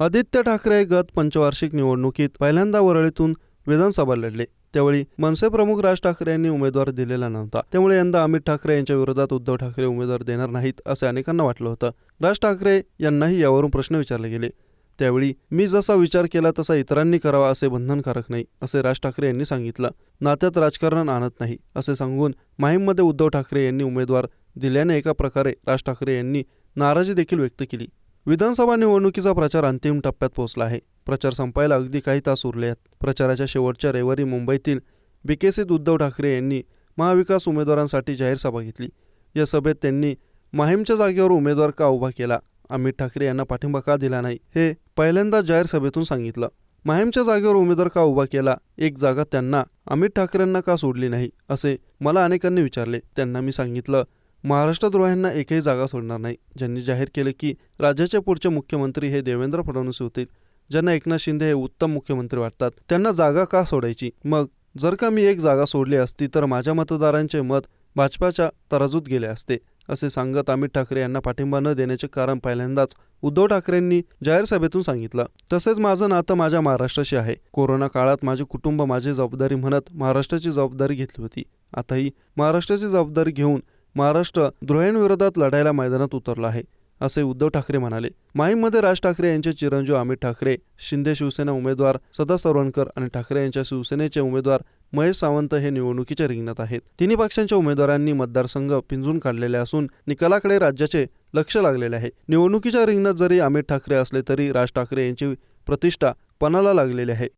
आदित्य ठाकरे गत पंचवार्षिक निवडणुकीत पहिल्यांदा वरळीतून विधानसभा लढले. त्यावेळी मनसे प्रमुख राज ठाकरे यांनी उमेदवार दिलेला नव्हता. त्यामुळे यंदा अमित ठाकरे यांच्या विरोधात उद्धव ठाकरे उमेदवार देणार नाहीत असे अनेकांना वाटलं होतं. राज ठाकरे यांनाही यावरून प्रश्न विचारले गेले. त्यावेळी मी जसा विचार केला तसा इतरांनी करावा असे बंधनकारक नाही असे राज ठाकरे यांनी सांगितलं. नात्यात राजकारण आणत नाही असे सांगून माहीममध्ये उद्धव ठाकरे यांनी उमेदवार दिल्याने एका प्रकारे राज ठाकरे यांनी नाराजी देखील व्यक्त केली. विधानसभा निवडणुकीचा प्रचार अंतिम टप्प्यात पोहोचला आहे. प्रचार संपायला अगदी काही तास उरले आहेत. प्रचाराच्या शेवटच्या रविवारी मुंबईतील बिकेसीत उद्धव ठाकरे यांनी महाविकास उमेदवारांसाठी जाहीर सभा घेतली. या सभेत त्यांनी माहीमच्या जागेवर उमेदवार का उभा केला? अमित ठाकरे यांना पाठिंबा का दिला नाही? हे पहिल्यांदा जाहीर सभेतून सांगितलं. माहीमच्या जागेवर उमेदवार का उभा केला? एक जागा त्यांना अमित ठाकरेंना का सोडली नाही? असे मला अनेकांनी विचारले. त्यांना मी सांगितलं महाराष्ट्रद्रोह्यांना एकही जागा सोडणार नाही. ज्यांनी जाहीर केले की राज्याचे पुढचे मुख्यमंत्री हे देवेंद्र फडणवीस होतील. ज्यांना एकनाथ शिंदे हे उत्तम मुख्यमंत्री वाटतात. त्यांना जागा का सोडायची? मग जर का मी एक जागा सोडली असती तर माझ्या मतदारांचे मत भाजपाच्या तराजूत गेले असते असे सांगत अमित ठाकरे यांना पाठिंबा न देण्याचे कारण पहिल्यांदाच उद्धव ठाकरेंनी जाहीर सभेतून सांगितलं. तसेच माझं नातं माझ्या महाराष्ट्राशी आहे. कोरोना काळात माझे कुटुंब माझी जबाबदारी म्हणत महाराष्ट्राची जबाबदारी घेतली होती. आताही महाराष्ट्राची जबाबदारी घेऊन महाराष्ट्र द्रोह्यांविरोधात लढायला मैदानात उतरला आहे असे उद्धव ठाकरे म्हणाले. माहीममध्ये राज ठाकरे यांचे चिरंजीव अमित ठाकरे शिंदे शिवसेना उमेदवार सदा सरवणकर आणि ठाकरे यांच्या शिवसेनेचे उमेदवार महेश सावंत हे निवडणुकीच्या रिंगणात आहेत. तिन्ही पक्षांच्या उमेदवारांनी मतदारसंघ पिंजून काढलेले असून निकालाकडे राज्याचे लक्ष लागलेले आहे. निवडणुकीच्या रिंगणात जरी अमित ठाकरे असले तरी राज ठाकरे यांची प्रतिष्ठा पणाला लागलेली आहे.